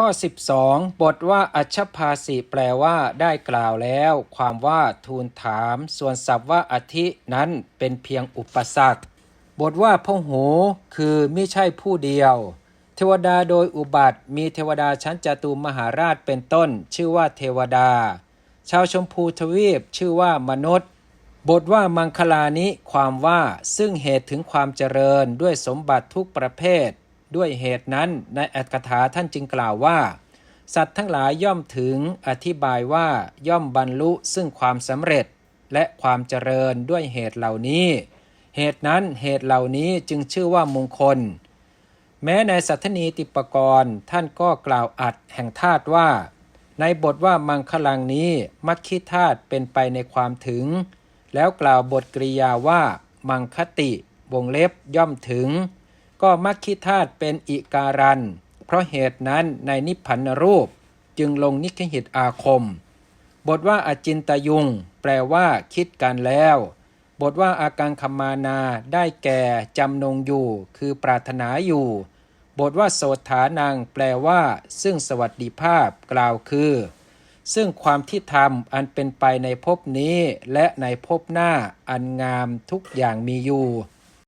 ข้อ 12 บทว่าอัชภาสิแปลว่าได้กล่าวแล้ว ความว่าทูลถาม ส่วนศัพท์ว่าอธินั้นเป็นเพียงอุปสรรค บทว่าพหูคือไม่ใช่ผู้เดียว เทวดาโดยอุบัติ มีเทวดาชั้นจตุมหาราชเป็นต้น ชื่อว่าเทวดา ชาวชมพูทวีปชื่อว่ามนุษย์ บทว่ามังคลานิความว่าซึ่งเหตุถึงความเจริญด้วยสมบัติทุกประเภท ด้วยเหตุนั้นในอัตถกถาท่านจึงกล่าวว่า สัตว์ทั้งหลายย่อมถึงอธิบายว่าย่อมบรรลุซึ่งความสำเร็จและความเจริญด้วยเหตุเหล่านี้ เหตุนั้นเหตุเหล่านี้จึงชื่อว่ามงคล แม้ในสัทนีติปกรณ์ท่านก็กล่าวอัดแห่งธาตุว่า ในบทว่ามังคลังนี้มัคคิธาตุเป็นไปในความถึง แล้วกล่าวบทกริยาว่า มังคติวงเล็บย่อมถึง ก็มัคคิธาตุเป็นอิการัน เพราะเหตุนั้นในนิพพันรูปจึงลงนิคหิตอาคม บทว่าอาจินตยุง แปลว่าคิดกันแล้ว บทว่าอากังคมานาได้แก่จำนงอยู่ คือปรารถนาอยู่ บทว่าโสถานัง แปลว่า ซึ่งสวัสดิภาพกล่าวคือ ซึ่งความที่ทำอันเป็นไปในภพนี้ และในภพหน้าอันงามทุกอย่างมีอยู่